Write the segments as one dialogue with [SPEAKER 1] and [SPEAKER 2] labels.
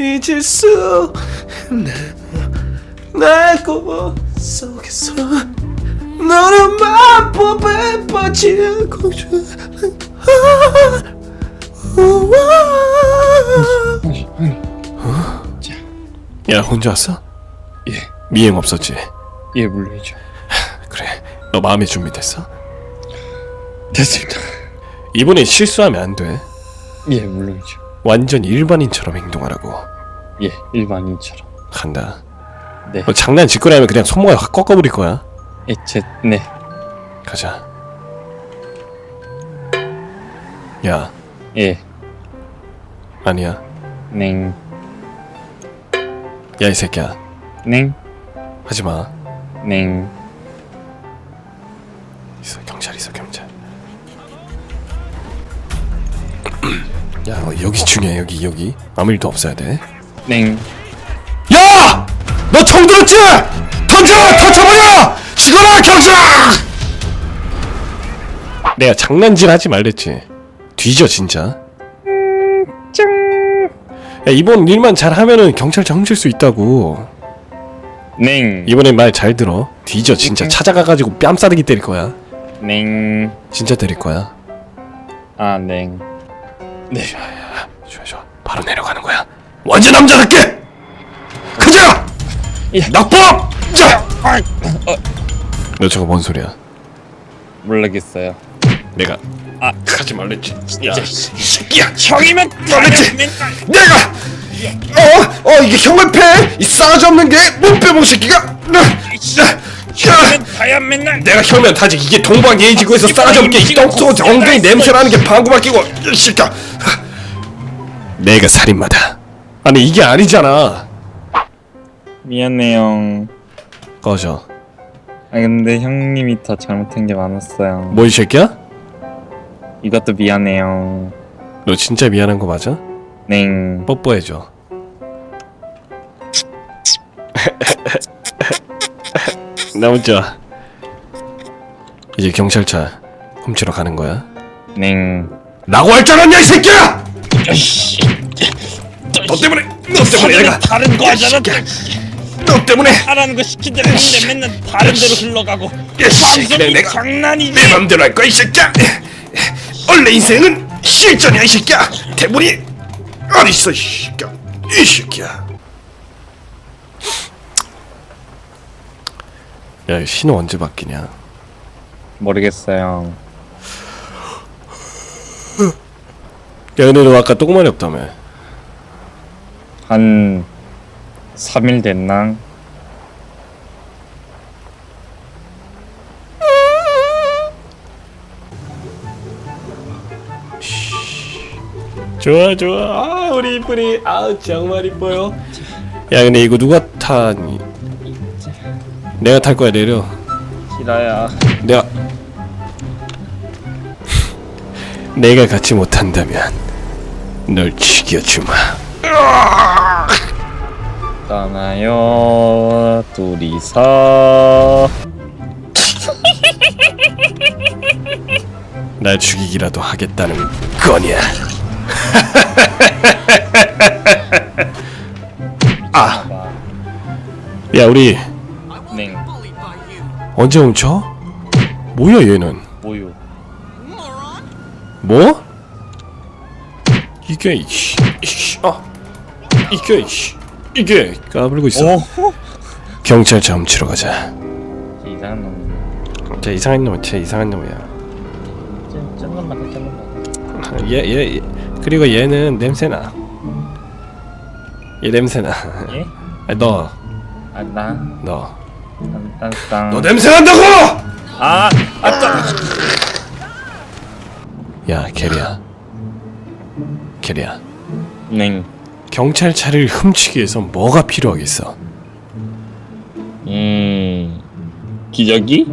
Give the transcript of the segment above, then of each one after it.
[SPEAKER 1] 잊을 수 없는 꿈 속에서 너는 마법에 빠진 공주 야 혼자 왔어?
[SPEAKER 2] 예,
[SPEAKER 1] 미행 없었지?
[SPEAKER 2] 예 물론이죠.
[SPEAKER 1] 그래 너 마음의 준비됐어?
[SPEAKER 2] 됐습니다.
[SPEAKER 1] 이번엔 실수하면 안돼
[SPEAKER 2] 예 물론이죠.
[SPEAKER 1] 완전 일반인처럼 행동하라고
[SPEAKER 2] 예 일반인처럼.
[SPEAKER 1] 간다
[SPEAKER 2] 네.
[SPEAKER 1] 너 장난질 거라면 그냥 손목을 확 꺾어버릴 거야
[SPEAKER 2] 예, 제, 네.
[SPEAKER 1] 가자 야
[SPEAKER 2] 예.
[SPEAKER 1] 아니야
[SPEAKER 2] 냉.
[SPEAKER 1] 야 이 새끼야
[SPEAKER 2] 냉.
[SPEAKER 1] 하지 마
[SPEAKER 2] 냉.
[SPEAKER 1] 있어 경찰 있어 경찰 야 어, 여기 중요해 여기 여기 아무 일도 없어야 돼
[SPEAKER 2] 냉.
[SPEAKER 1] 야! 너총 들었지? 던져! 터쳐버려! 죽어라 경찰! 내가 장난질 하지 말랬지 뒤져 진짜 야 이번 일만 잘하면은 경찰차 훔칠 수 있다고
[SPEAKER 2] 냉.
[SPEAKER 1] 이번엔 말 잘 들어 뒤져 진짜 찾아가가지고 뺨 싸대기 때릴 거야
[SPEAKER 2] 냉.
[SPEAKER 1] 진짜 때릴 거야
[SPEAKER 2] 아, 냉. 네.
[SPEAKER 1] 좋아 좋아 바로 내려가는 거야 완전 남자답게 가자
[SPEAKER 2] 예.
[SPEAKER 1] 낙법 자!
[SPEAKER 2] 아, 어,
[SPEAKER 1] 너 저거 뭔 소리야
[SPEAKER 2] 모르겠어요.
[SPEAKER 1] 내가
[SPEAKER 2] 아.
[SPEAKER 1] 하지 말랬지 야이이 새끼야
[SPEAKER 2] 형이면. 맨날
[SPEAKER 1] 내가 어? 어 이게 형을 패? 이 싸가지 없는 게 못 빼본 새끼가 나, 나,
[SPEAKER 2] 다야 맨날
[SPEAKER 1] 내가 혀면 타지 이게 동방 예의지구에서 싸가지 없게 이 똥쏘 엉덩이 냄새나는 게 방구만 끼고 이 새끼야 내가 살인마다 아니 이게 아니잖아
[SPEAKER 2] 미안해요.
[SPEAKER 1] 꺼져
[SPEAKER 2] 아 근데 형님이 더 잘못한 게 많았어요.
[SPEAKER 1] 뭐 이 새끼야?
[SPEAKER 2] 이것도 미안해요.
[SPEAKER 1] 너 진짜 미안한 거 맞아?
[SPEAKER 2] 냉.
[SPEAKER 1] 뽀뽀해줘 너무 좋아. 이제 경찰차 훔치러 가는 거야?
[SPEAKER 2] 냉.
[SPEAKER 1] 라고 할 줄 알았냐 이 새끼야! 너 때문에 너 때문에 내가
[SPEAKER 2] 다른 거 하잖아.
[SPEAKER 1] 너 때문에.
[SPEAKER 2] 하라는 거 시킨 대로 했는데 맨날 다른 데로 흘러가고. 방송이
[SPEAKER 1] 내가
[SPEAKER 2] 장난이지.
[SPEAKER 1] 내 맘대로 할 거야 이 새끼야. 원래 인생은 실전이야 이 새끼야. 대본이 어딨어 이 새끼야. 이 새끼야 야 신호 언제 바뀌냐?
[SPEAKER 2] 모르겠어요.
[SPEAKER 1] 야 근데 너 아까 똥만이 없다며.
[SPEAKER 2] 한 3일 됐나?
[SPEAKER 1] 좋아 좋아. 아 우리 이쁜이. 아 정말 이뻐요. 야 근데 이거 누가 타니 내가 탈 거야 내려.
[SPEAKER 2] 싫어요.
[SPEAKER 1] 내가 내가 같이 못한다면 널 죽여주마.
[SPEAKER 2] 떠나요 둘이서.
[SPEAKER 1] 날 죽이기라도 하겠다는 거냐? 아, 야 우리
[SPEAKER 2] 냉
[SPEAKER 1] 언제 훔쳐? 뭐야 얘는
[SPEAKER 2] 모유
[SPEAKER 1] 뭐? 이게 이씨 아 이게 이씨 이게 까불고 있어
[SPEAKER 2] 오
[SPEAKER 1] 경찰차 훔치러 가자
[SPEAKER 2] 이상한
[SPEAKER 1] 놈쟤 이상한 놈, 쟤 이상한 놈이야.
[SPEAKER 2] 짠놈만 짠놈만
[SPEAKER 1] 얘, 얘, 얘, 그리고 얘는 냄새나. 얘 냄새나.
[SPEAKER 2] 예?
[SPEAKER 1] 아니, 너,
[SPEAKER 2] 아 나
[SPEAKER 1] 너.
[SPEAKER 2] 딴딴딴
[SPEAKER 1] 너 냄새 난다고!
[SPEAKER 2] 아! 아따!
[SPEAKER 1] 야, 게리야. 게리야.
[SPEAKER 2] 냉
[SPEAKER 1] 경찰 차를 훔치기 위해서 뭐가 필요하겠어?
[SPEAKER 2] 음... 기저귀?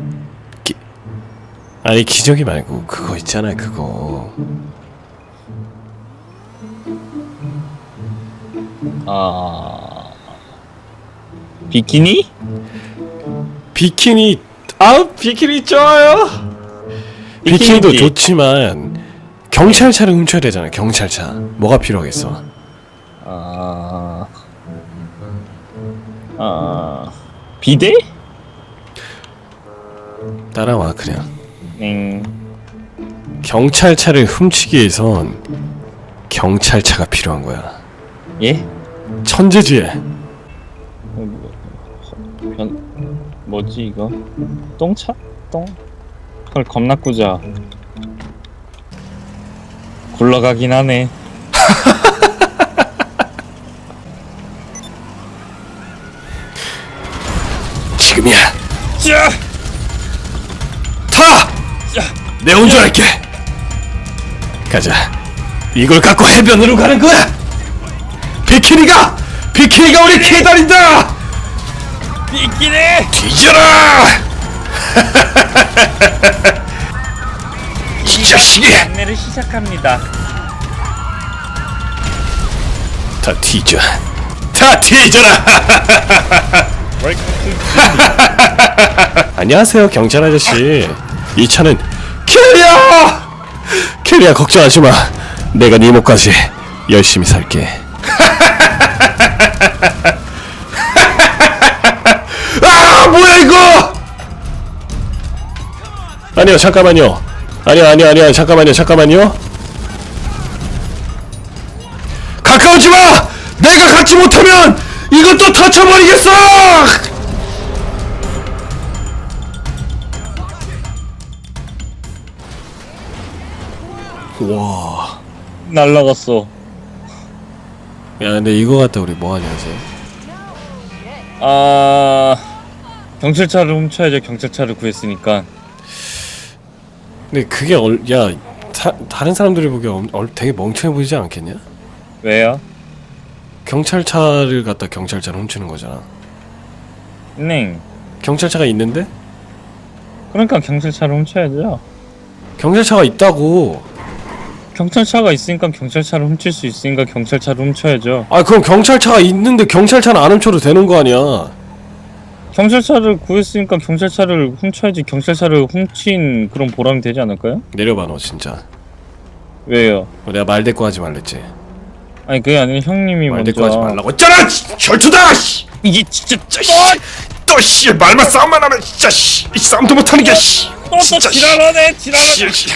[SPEAKER 1] 아니, 기저귀 말고 그거 있잖아, 그거.
[SPEAKER 2] 아... 비키니?
[SPEAKER 1] 비키니, 아, 비키니 좋아요. 비키니도
[SPEAKER 2] 비키니지.
[SPEAKER 1] 좋지만 경찰차를 훔쳐야 되잖아, 경찰차. 뭐가 필요하겠어?
[SPEAKER 2] 아... 아, 아, 비대?
[SPEAKER 1] 따라와 그냥
[SPEAKER 2] 네.
[SPEAKER 1] 경찰차를 훔치기 위해선 경찰차가 필요한 거야
[SPEAKER 2] 예?
[SPEAKER 1] 천재지에
[SPEAKER 2] 변 뭐지 이거? 똥차? 똥? 헐 겁나 꾸자. 굴러가긴 하네.
[SPEAKER 1] 지금이야
[SPEAKER 2] 자,
[SPEAKER 1] 타! 내 운전할게 가자 이걸 갖고 해변으로 가는 거야 비키니가 비키니가 우리 기다린다
[SPEAKER 2] 비키네.
[SPEAKER 1] 뒤져라! 이 자식이!
[SPEAKER 2] 안내를 시작합니다.
[SPEAKER 1] 다 뒤져. 다 뒤져라! 안녕하세요 경찰 아저씨. 이 차는 캐리야! 캐리야 걱정하지 마. 내가 네 목까지 열심히 살게 아니요 잠깐만요 아니요 아니요 아니요 잠깐만요 잠깐만요 가까우지 마 내가 갖지 못하면 이것도 터쳐버리겠어 와.
[SPEAKER 2] 날라갔어.
[SPEAKER 1] 야, 근데 이거 갖다 우리 뭐 하냐, 이제?
[SPEAKER 2] 아, 경찰차를 훔쳐야죠. 경찰차를 구했으니까.
[SPEAKER 1] 근데 그게 얼, 야, 다, 다른 사람들이 보기에 엄- 얼, 되게 멍청해 보이지 않겠냐?
[SPEAKER 2] 왜요?
[SPEAKER 1] 경찰차를 갖다 경찰차를 훔치는 거잖아.
[SPEAKER 2] 네.
[SPEAKER 1] 경찰차가 있는데
[SPEAKER 2] 그러니까 경찰차를 훔쳐야죠.
[SPEAKER 1] 경찰차가 있다고.
[SPEAKER 2] 경찰차가 있으니까 경찰차를 훔칠 수 있으니까 경찰차를 훔쳐야죠.
[SPEAKER 1] 아, 그럼 경찰차가 있는데 경찰차는 안 훔쳐도 되는 거 아니야?
[SPEAKER 2] 경찰차를 구했으니까 경찰차를 훔쳐야지 경찰차를 훔친 그런 보람이 되지 않을까요?
[SPEAKER 1] 내려봐, 너 진짜.
[SPEAKER 2] 왜요?
[SPEAKER 1] 어, 내가 말 대꾸 하지 말랬지.
[SPEAKER 2] 아니 그게 아니라 형님이
[SPEAKER 1] 말
[SPEAKER 2] 먼저
[SPEAKER 1] 대꾸 하지 말라고 했잖아. 씨, 혈투다. 씨.
[SPEAKER 2] 이게 진짜
[SPEAKER 1] 또씨 말만 싸움만 하면 진짜 씨, 이 싸움도 못하는 게 씨.
[SPEAKER 2] 또또
[SPEAKER 1] 진짜, 씨.
[SPEAKER 2] 지랄하네 지랄하네
[SPEAKER 1] 씨, 씨.